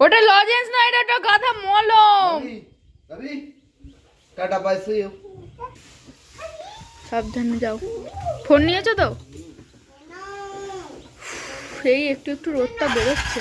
ওটা লজেন্স না এটা একটা গাধা মলম। রবি টাটা বাই সি সাবধানে যাও। ফোন নিয়েছো তো? সেই একটু একটু রোদটা বেরোচ্ছে।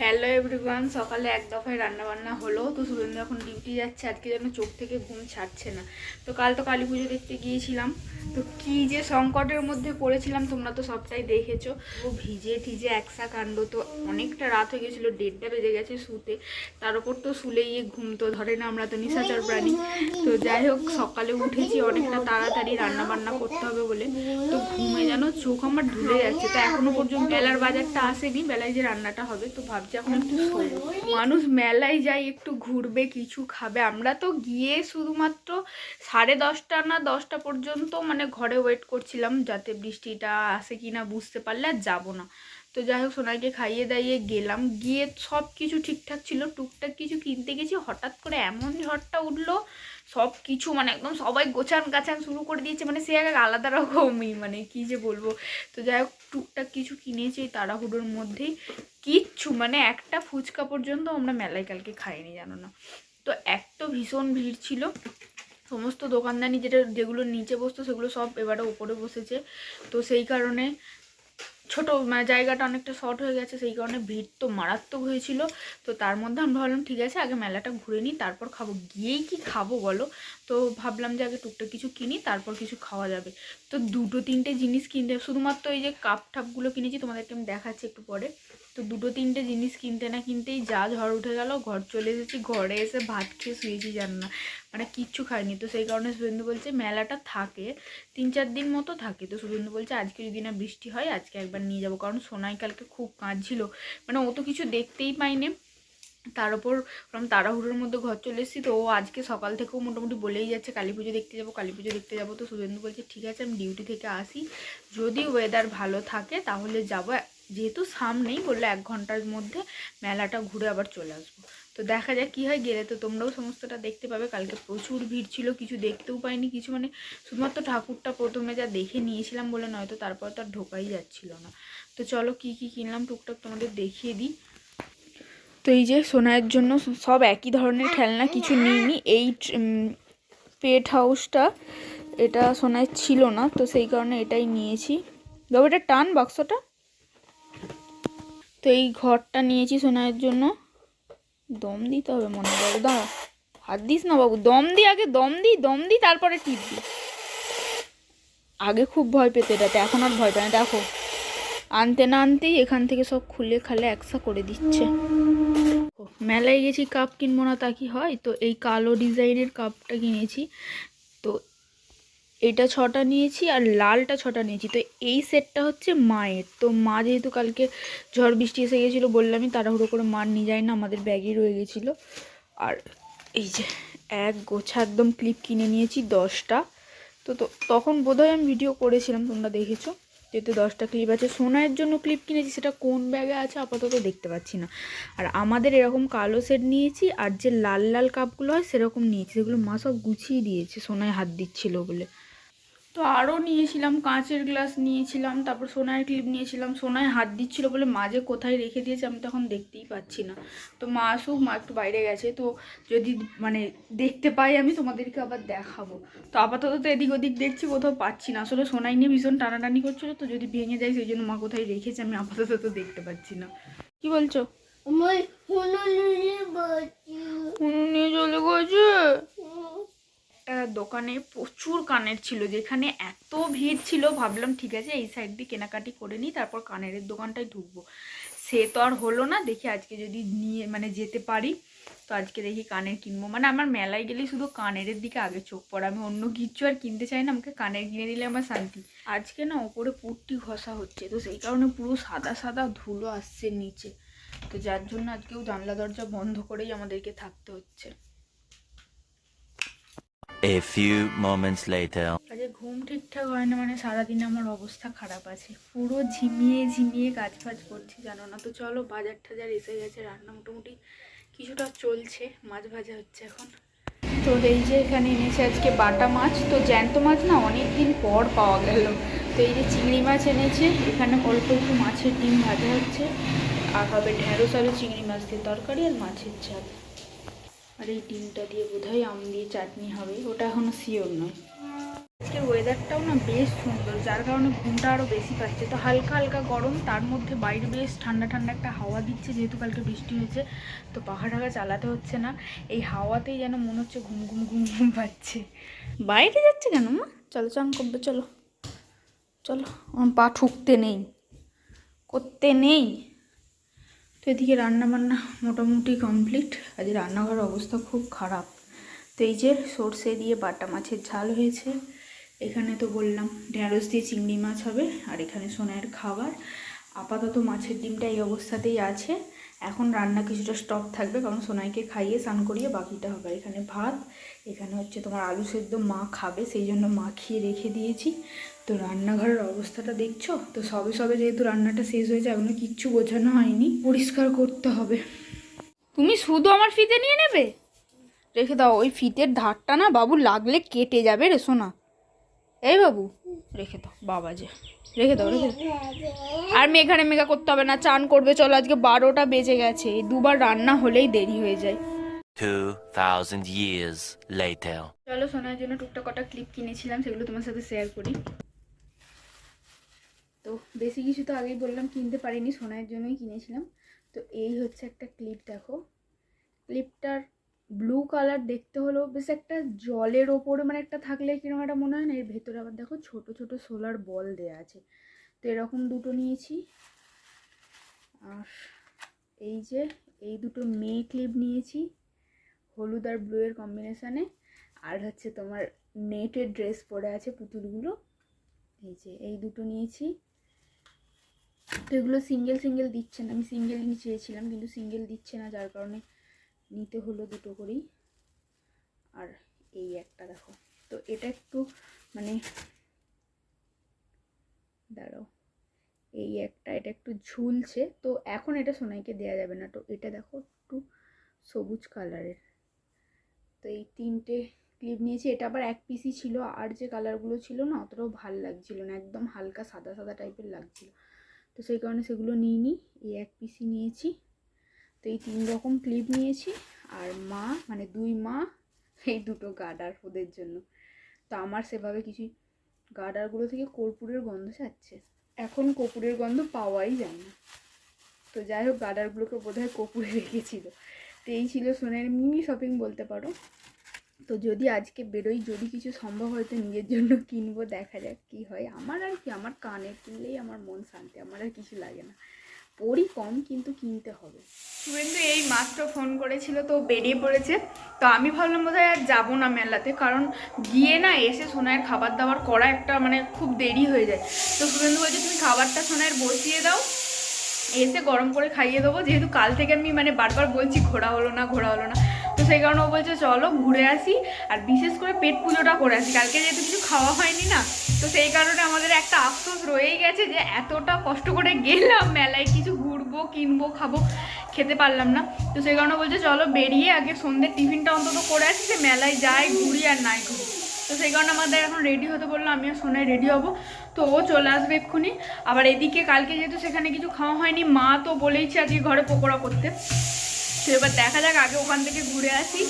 হ্যালো এভরিওয়ান সকালে এক দফায় রান্নাবান্না হলো, তো সুরেন্দ্র এখন ডিউটি যাচ্ছে, আজকে যেন চোখ থেকে ঘুম ছাড়ছে না। তো কাল তো কালী পুজো দেখতে গিয়েছিলাম, তো কি যে সংকটের মধ্যে পড়েছিলাম, তোমরা তো সবটাই দেখেছ। ও ভিজে টিজে একসা কাণ্ড, তো অনেকটা রাত হয়ে গেছিল, দেড়টা বেজে গেছে শুতে। তার উপর তো শুলে গিয়ে ঘুম, তো ধরে না আমরা তো নিশাচর প্রাণী। তো যাই হোক, সকালে উঠেছি, অনেকটা তাড়াতাড়ি রান্নাবান্না করতে হবে বলে। তো ঘুমে যেন চোখ আমার ঢুলে যাচ্ছে, তো এখনও পর্যন্ত বেলার বাজারটা আসেনি, বেলায় যে রান্নাটা হবে, তো একটু মানুষ মেলায় যায়, একটু ঘুরবে, কিছু খাবে, আমরা তো গিয়ে শুধুমাত্র সাড়ে দশটা না দশটা পর্যন্ত মানে ঘরে ওয়েট করছিলাম যাতে বৃষ্টিটা আসে কি না বুঝতে পারলে আর যাব না। তো যাই হোক, সোনাইকে খাইয়ে দাইয়ে গেলাম। গিয়ে সব কিছু ঠিকঠাক ছিল, টুকটাক কিছু কিনতে গেছি, হঠাৎ করে এমন ঝড়টা উঠল সব কিছু মানে একদম সবাই গোছান গাছান শুরু করে দিয়েছে মানে সে এক আলাদা রকমই মানে কি যে বলব। তো যাই হোক, টুকটাক কিছু কিনেছি এই তাড়াহুড়োর মধ্যেই। কিচ্ছু মানে একটা ফুচকা পর্যন্ত আমরা মেলায় কালকে খাইনি, জানো না। তো এক তো ভীষণ ভিড় ছিল। সমস্ত দোকানদানি যেটা, যেগুলো নিচে বসতো, সেগুলো সব এবারে ওপরে বসেছে। তো সেই কারণে ছোট মানে জায়গাটা অনেকটা শর্ট হয়ে গেছে, সেই কারণে ভিড় তো মারাত্মক হয়েছিল। তো তার মধ্যে আমি ভাবলাম, ঠিক আছে, আগে মেলাটা ঘুরে নিই, তারপর খাব। গিয়েই কি খাব বলো? তো ভাবলাম যে আগে টুকটা কিছু কিনি, তারপর কিছু খাওয়া যাবে। তো দুটো, তিনটে জিনিস কিনতে, শুধুমাত্র এই যে কাপ ঠাপগুলো কিনেছি, তোমাদেরকে আমি দেখাচ্ছি একটু পরে। তো দুটো তিনটে জিনিস কিনতে না কিনতেই যা ঝড় উঠে গেল, ঘর চলে এসেছি, ঘরে এসে ভাত খেয়ে শুয়েছি, জান না। মানে কিচ্ছু খাইনি। তো সেই কারণে শুভেন্দু বলছে, মেলাটা থাকে, তিন চার দিন মতো থাকে। তো শুভেন্দু বলছে, আজকে যদি না বৃষ্টি হয়, আজকে একবার নিয়ে যাব। কারণ সোনাই কালকে খুব কাঁদছিল। মানে ও তো কিছু দেখতেই পাইনি। তার উপর ওরকম তাড়াহুড়োর মধ্যে ঘর চলে এসেছি। তো ও আজকে সকাল থেকেও মোটামুটি বলেই যাচ্ছে, কালী পুজো দেখতে যাব, কালী পুজো দেখতে যাব। তো শুভেন্দু বলছে, ঠিক আছে, আমি ডিউটি থেকে আসি। যদি ওয়েদার ভালো থাকে, তাহলে যাব যেহেতু সামনেই বলল এক ঘণ্টার মধ্যে মেলাটা ঘুরে আবার চলে আসব। তো দেখা যাক কী হয়, গেলে তো তোমরাও সমস্তটা দেখতে পাবে। কালকে প্রচুর ভিড় ছিল, কিছু দেখতেও পাইনি, কিছু মানে শুধুমাত্র ঠাকুরটা প্রথমে যা দেখে নিয়েছিলাম বলে নয়তো তারপর তো আর ঢোকাই যাচ্ছিল না। তো চলো কি কি কিনলাম, টুকটাক তোমাদের দেখিয়ে দিই। তো এই যে সোনায়ের জন্য সব একই ধরনের খেলনা, কিছু নিইনি। এই পেট হাউসটা, এটা সোনায় ছিল না, তো সেই কারণে এটাই নিয়েছি। বাবু, এটা টান বাক্সটা? তো এই ঘরটা নিয়েছি সোনায়ের জন্য। দম দিতে হবে মনে বাবু দাঁড়া হাত দিস না বাবু, দম দি আগে, দম দি দম দি, তারপরে টিপ দি। আগে খুব ভয় পেতে এটাতে, এখন আর ভয় পায় না। দেখো, আনতে না আনতেই এখান থেকে সব খুলে খালে একসা করে দিচ্ছে। মেলায় গেছি, কাপ কিনবো না তা কি হয়? তো এই কালো ডিজাইনের কাপটা কিনেছি। তো এটা ছটা নিয়েছি আর লালটা ছটা নিয়েছি। তো এই সেটটা হচ্ছে মায়ের। তো মা যেহেতু কালকে ঝড় বৃষ্টি এসে গেছিল, বললামই তাড়াহুড়ো করে মার নিয়ে যায় না, আমাদের ব্যাগেই রয়ে গেছিল। আর এই যে এক গোছা একদম ক্লিপ কিনে নিয়েছি দশটা। তো তো তখন বোধহয় আমি ভিডিও করেছিলাম, তোমরা দেখেছ। যেতে দশটা ক্লিপ আছে সোনার জন্য ক্লিপ কিনেছি, সেটা কোন ব্যাগে আছে আপাতত দেখতে পাচ্ছি না। আর আমাদের এরকম কালো সেট নিয়েছি, আর যে লাল লাল কাপগুলো হয় সেরকম নিয়েছি, সেগুলো মা সব গুছিয়ে দিয়েছে সোনায় হাত দিচ্ছিল বলে। তো আরও নিয়েছিলাম, কাঁচের গ্লাস নিয়েছিলাম, তারপর সোনার ক্লিপ নিয়েছিলাম। সোনায় হাত দিচ্ছিল বলে মাঝে কোথায় রেখে দিয়েছে আমি তখন দেখতেই পাচ্ছি না। তো মা আসুক, মা একটু বাইরে গেছে, তো যদি মানে দেখতে পাই আমি তোমাদেরকে আবার দেখাবো। তো আপাতত তো এদিক ওদিক দেখছি, কোথাও পাচ্ছি না। আসলে সোনাই নিয়ে ভীষণ টানাটানি করছিল, তো যদি ভেঙে যায় সেই জন্য মা কোথায় রেখেছে আমি আপাতত তো দেখতে পাচ্ছি না। কি বলছো আমার হুনুলুলি বাচ্চা হুনু নিয়ে চলে গেছে একটা দোকানে প্রচুর কানের ছিল, যেখানে এত ভিড় ছিল, ভাবলাম ঠিক আছে, এই সাইড দিয়ে কেনাকাটি করে নিই, তারপর কানের দোকানটায় ঢুকবো। সে তো আর হলো না, দেখি আজকে যদি নিয়ে মানে যেতে পারি, তো আজকে দেখি কানের কিনবো। মানে আমার মেলায় গেলেই শুধু কানের দিকে আগে চোখ পড়ে, আমি অন্য কিচ্ছু আর কিনতে চাই না, আমাকে কানের কিনে দিলে আমার শান্তি। আজকে না ওপরে পুটটি ঘষা হচ্ছে, তো সেই কারণে পুরো সাদা সাদা ধুলো আসছে নিচে। তো যার জন্য আজকেও জানলা দরজা বন্ধ করেই আমাদেরকে থাকতে হচ্ছে। A few moments later. আজকে ঘুম ঠিকঠাক হয় না মানে সারাদিন আমার অবস্থা খারাপ আছে। পুরো ঝিমিয়ে ঝিমিয়ে কাজ ফাজ করছি, জানো না? তো চলো, বাজার টাজার এসে গেছে, রান্না মোটামুটি কিছুটা চলছে, মাছ ভাজা হচ্ছে এখন। তো এই যে এখানে এনেছে আজকে বাটা মাছ, তো জ্যান্ত মাছ না অনেক দিন পর পাওয়া গেল। তো এই যে চিংড়ি মাছ এনেছে, এখানে অল্প একটু মাছের ডিম ভাজা হচ্ছে, আর হবে ঢ্যাঁড়স আলু, চিংড়ি মাছ দিয়ে তরকারি আর মাছের ঝাল। আর এই ডিমটা দিয়ে বোধহয় আম দিয়ে চাটনি হবে, ওটা এখনও শিওর নয়। আজকের ওয়েদারটাও না বেশ সুন্দর, যার কারণে ঘুমটা আরও বেশি পাচ্ছে। তো হালকা হালকা গরম, তার মধ্যে বাইরে বেশ ঠান্ডা ঠান্ডা একটা হাওয়া দিচ্ছে, যেহেতু কালকে বৃষ্টি হয়েছে, তো পাখা টাকা চালাতে হচ্ছে না। এই হাওয়াতেই যেন মনে হচ্ছে ঘুম ঘুম ঘুম ঘুম পাচ্ছে। বাইরে যাচ্ছে কেন মা? চলো, চান করবে, চলো। চলো, আমার পা ঠুকতে নেই, করতে নেই। তো এদিকে রান্না বান্না মোটামুটি কমপ্লিট আজ রান্নাঘরের অবস্থা খুব খারাপ। তো এই যে সর্ষে দিয়ে বাটা মাছের ঝাল হয়েছে। এখানে তো বললাম ঢ্যাঁড়স দিয়ে চিংড়ি মাছ হবে, আর এখানে সোনার খাবার। আপাতত মাছের ডিমটা এই অবস্থাতেই আছে। এখন রান্না কিছুটা স্টক থাকবে, কারণ সোনাইকে খাইয়ে স্নান করিয়ে বাকিটা হবে। এখানে ভাত, এখানে হচ্ছে তোমার আলু সেদ্ধ মা খাবে, সেই জন্য মাখিয়ে রেখে দিয়েছি। তো রান্নাঘরের অবস্থাটা দেখছ? তো সবে সবে যেহেতু রান্নাটা শেষ হয়েছে, এখনও কিচ্ছু বোঝানো হয়নি। পরিষ্কার করতে হবে। তুমি শুধু আমার ফিতে নিয়ে নেবে? রেখে দাও, ওই ফিতের ধারটা না বাবু লাগলে কেটে যাবে রে সোনা। এই বাবু রেখে দাও বাবা যে রেখে দাও রেখে আর মেঘানে মেঘা করতে হবে না চান করবে চলো আজকে বারোটা বেজে গেছে এই দুবার রান্না হলেই দেরি হয়ে যায়। 2,000 years later. চলো সোনার জন্য টুকটাক কটা ক্লিপ কিনেছিলাম সেগুলো তোমার সাথে শেয়ার করি। তো বেশি কিছু তো আগেই বললাম কিনতে পারিনি সোনার জন্যই কিনেছিলাম। তো এই হচ্ছে একটা ক্লিপ দেখো। ক্লিপটার ব্লু কালার দেখতে হলো বেশ একটা জলের ওপরে মানে একটা থাকলে কীরকম একটা মনে হয় না? এর ভেতরে আবার দেখো ছোট ছোট সোলার বল দেয়া আছে। তো এরকম দুটো নিয়েছি। আর এই যে, এই দুটো মেয়ে ক্লিপ নিয়েছি, হলুদ আর ব্লু এর কম্বিনেশানে আর হচ্ছে তোমার নেটের ড্রেস পরে আছে পুতুলগুলো। এই যে, এই দুটো নিয়েছি। তো এগুলো সিঙ্গেল সিঙ্গেল দিচ্ছে না। আমি সিঙ্গেল নিয়ে চেয়েছিলাম, কিন্তু সিঙ্গেল দিচ্ছে না, যার কারণে নিতে হলো দুটো করেই। আর এই একটা দেখো। তো এটা একটু মানে দাঁড়াও। এই একটা, এটা একটু ঝুলছে। তো এখন এটা সোনাইকে দেয়া যাবে না। তো এটা দেখো একটু সবুজ কালারের। তো এই তিনটে ক্লিপ নিয়েছি। এটা আবার এক পিসই ছিল। আর যে কালারগুলো ছিল না, অতটাও ভালো লাগছিল না। একদম হালকা সাদা সাদা টাইপের লাগছিল। তো সেই কারণে সেগুলো নিই নিইনি। এই এক পিসই নিয়েছি। তো এই তিন রকম ক্লিপ নিয়েছি। আর মা মানে দুই মা, এই দুটো গার্ডার ওদের জন্য। তো আমার সেভাবে কিছু গার্ডারগুলো থেকে কর্পূরের গন্ধ ছাড়ছে। এখন কর্পূরের গন্ধ পাওয়াই যায় না। তো যাই হোক গার্ডারগুলোকে বোধহয় কর্পূরে রেখেছিল। তো এই ছিল সোনের মিনি শপিং বলতে পারো। তো যদি আজকে বেরোই, যদি কিছু সম্ভব হয় তো নিজের জন্য কিনবো, দেখা যাক কি হয়। আমার আর কি, আমার কানে কিনলেই আমার মন শান্তি, আমার আর কিছু লাগে না। পড়ি কম কিন্তু কিনতে হবে। শুভেন্দু এই মাত্র ফোন করেছিল, তো বেরিয়ে পড়েছে। তো আমি ভাবলাম বোধহয় আর যাব না মেলাতে, কারণ গিয়ে না এসে সোনায়ের খাবার দাবার করা একটা মানে খুব দেরি হয়ে যায়। তো শুভেন্দু বলছে, তুমি খাবারটা সোনায়ের বসিয়ে দাও, এসে গরম করে খাইয়ে দেবো। যেহেতু কাল থেকে আমি মানে বারবার বলছি, ঘোরা হলো না, ঘোরা হলো না। তো সেই কারণে ও বলছে, চলো ঘুরে আসি আর বিশেষ করে পেট পুজোটা করে আসি। কালকে যেহেতু কিছু খাওয়া হয়নি না, তো সেই কারণে আমাদের একটা আফসোস রয়েই গেছে যে এতটা কষ্ট করে গেলাম মেলায়। কিছু ঘুরবো, কিনবো, খাব, খেতে পারলাম না। তো সেই কারণে বলছে, চলো বেরিয়ে আগে সন্ধ্যের টিফিনটা অন্তত করে আসি যে মেলায় যাই, ঘুরি আর নাই ঘুরি। তো সেই কারণে আমাদের এখন রেডি হতে বলল, আমিও সোনায় রেডি হব। তো ও চলে আসবে এক্ষুনি। আবার এদিকে কালকে যেহেতু সেখানে কিছু খাওয়া হয়নি, মা তো বলেইছে আজকে ঘরে পকোড়া করতে। তো এবার দেখা যাক, আগে ওখান থেকে ঘুরে আসি।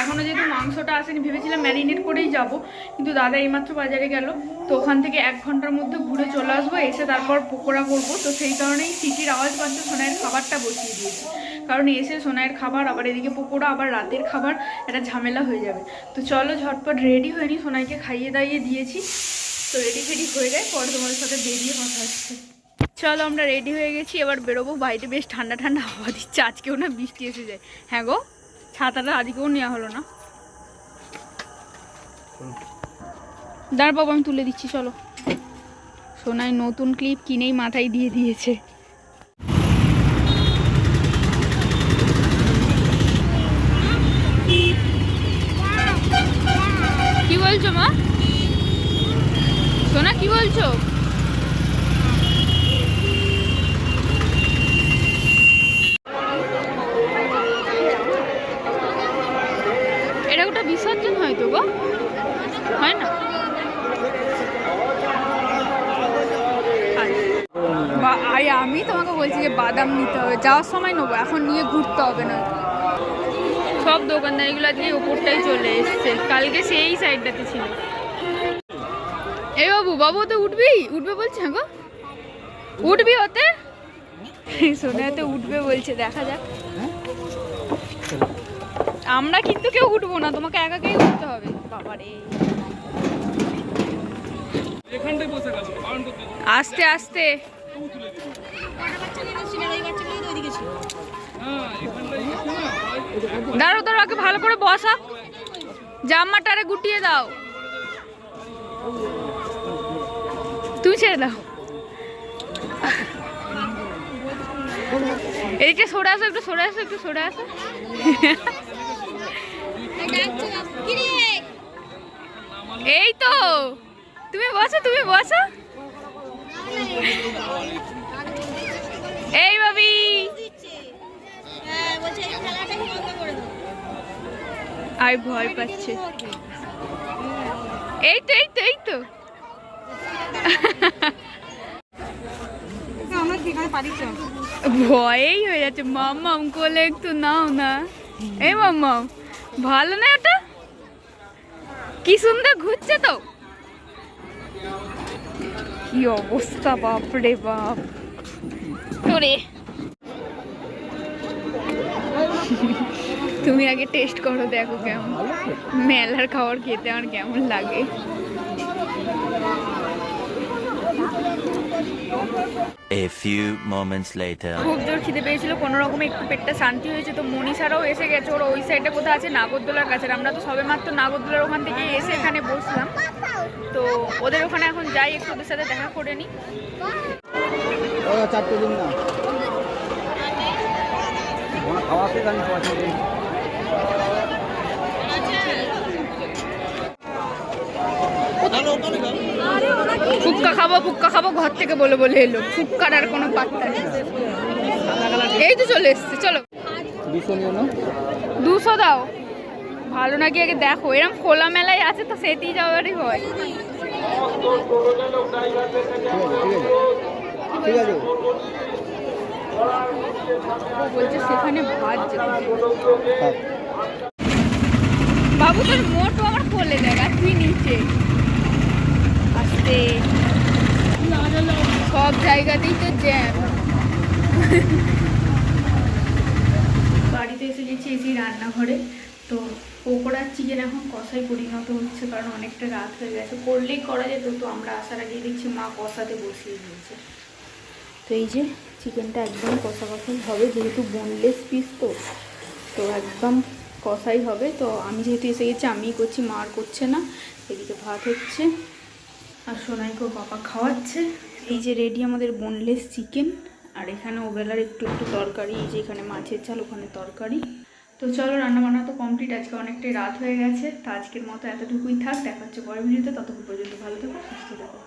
এখনও যেহেতু মাংসটা আসেনি, ভেবেছিলাম ম্যারিনেট করেই যাব, কিন্তু দাদা এইমাত্র বাজারে গেল। তো ওখান থেকে এক ঘণ্টার মধ্যে ঘুরে চলে আসব, এসে তারপর পকোড়া করব। তো সেই কারণেই সিটির আওয়াজ পাচ্ছে, সোনাইয়ের খাবারটা বসিয়ে দিয়েছি। কারণ এসে সোনাইয়ের খাবার, আবার এদিকে পকোড়া, আবার রাতের খাবার, একটা ঝামেলা হয়ে যাবে। তো চলো ঝটপট রেডি হয়নি সোনাইকে খাইয়ে দাইয়ে দিয়েছি। তো রেডি ফেডি হয়ে যায় পরে তোমাদের সাথে বেরিয়ে কথা হচ্ছে। চলো আমরা রেডি হয়ে গেছি, এবার বেরোবো। বাইরে বেশ ঠান্ডা ঠান্ডা হাওয়া দিচ্ছে, আজকেও না বৃষ্টি এসে যায়। হ্যাঁ গো, ছাতাটা আজকেও নেওয়া হলো না। দাঁড় বাবু, আমি তুলে দিচ্ছি, চলো। সোনাই নতুন ক্লিপ কিনেই মাথায় দিয়ে দিয়েছে। কি বলছো মা? সোনা, কি বলছো এটা ওটা বিসর্জন তাই আমি যে বাদাম নিতে হবে যাওয়ার সময় নেব এখন নিয়ে ঘুরতে হবে না। সব দোকানদারিগুলো আজকে ওপরটাই চলে এসছে। কালকে সেই সাইডটাতে ছিল। এই বাবু বাবু তো উঠবি? উঠবে বলছে হ্যাঁ গো। উঠবি ওতে? সোনাতে উঠবে বলছে দেখা যাক। আমরা কিন্তু কেউ উঠবো না তোমাকে একাকেই উঠতে হবে। বাবারে। আস্তে আস্তে। দাঁড়ো দাঁড়ো আগে ভালো করে বসা। জামাটারে গুটিয়ে দাও। তুমি ছেড়ে দাও। এইটা সরে আসো, একটু সরে আসো, একটু সরে আসো। এই তো, তুমি বসো তুমি বসো। এই ভাবি। আর ভয় পাচ্ছে। এই তো এই তো এই তো। ভয়েই হয়ে যাচ্ছে। মাম্মাম কোলে একটু নাও না। এ মাম্মাম ভালো না ওটা? কি সুন্দর ঘুরছে তো। কি অবস্থা বাপ রে বাপ। তোরে তুমি আগে টেস্ট করো দেখো কেমন। মেলার খাবার খেতে আমার কেমন লাগে। A few moments later. খুব জোর খিদে পেয়েছিল কোনো রকম একটু পেটটা শান্তি হয়েছে তো মনীষারাও এসে গেছে ওরা ওই সাইডে কোথায় আছে নাগরদোলার কাছে। আর আমরা তো সবে মাত্র নাগরদোলার ওখান থেকে এসে এখানে বসলাম। তো ওদের ওখানে এখন যাই একটু ওদের সাথে দেখা করে নিই। চারটে দিন না খাওয়া খেতে আমি পয়সা দিই ফুক্কা খাব ফুক্কা খাব ঘর থেকে বলে বলে এলো। ফুক্কার আর কোনো পাত্তা নেই। এই তো চলে এসছে চলো। দুশো দাও। ভালো নাকি আগে দেখো এরকম খোলা মেলায় আছে তো সেতেই যাওয়ারই হয়। ঠিক আছে। বলছে সেখানে ভাত বাবু তোর মোটও আমার কোলে দেখ আর তুই নিচে। আস্তে সব জায়গাতেই তো জ্যাম বাড়িতে এসে গেছি এসে রান্নাঘরে। তো পকোড়ার চিকেন এখন কষাই পরিণত হচ্ছে কারণ অনেকটা রাত হয়ে গেছে। করলেই করা যেত, তো আমরা আসার আগেই দেখছি মা কষাতে বসিয়ে দিয়েছে। তো এই যে চিকেনটা একদম কষা কষাই হবে, যেহেতু বোনলেস পিস তো তো একদম কষাই হবে। তো আমি যেহেতু এসে গেছি, আমিই করছি, মা আর করছে না। এদিকে ভাত হচ্ছে। আর সোনাইকেও বাবা খাওয়াচ্ছে। এই যে রেডি আমাদের বোনলেস চিকেন আর এখানে ওবেলার একটু একটু তরকারি, এই যে এখানে মাছের চাল ওখানে তরকারি। তো চলো রান্নাবান্না তো কমপ্লিট আজকে অনেকটাই রাত হয়ে গেছে, তা আজকের মতো এতটুকুই থাক দেখা হচ্ছে পরের ভিডিওতে, ততক্ষণ পর্যন্ত ভালো থেকো, সুস্থ থেকো।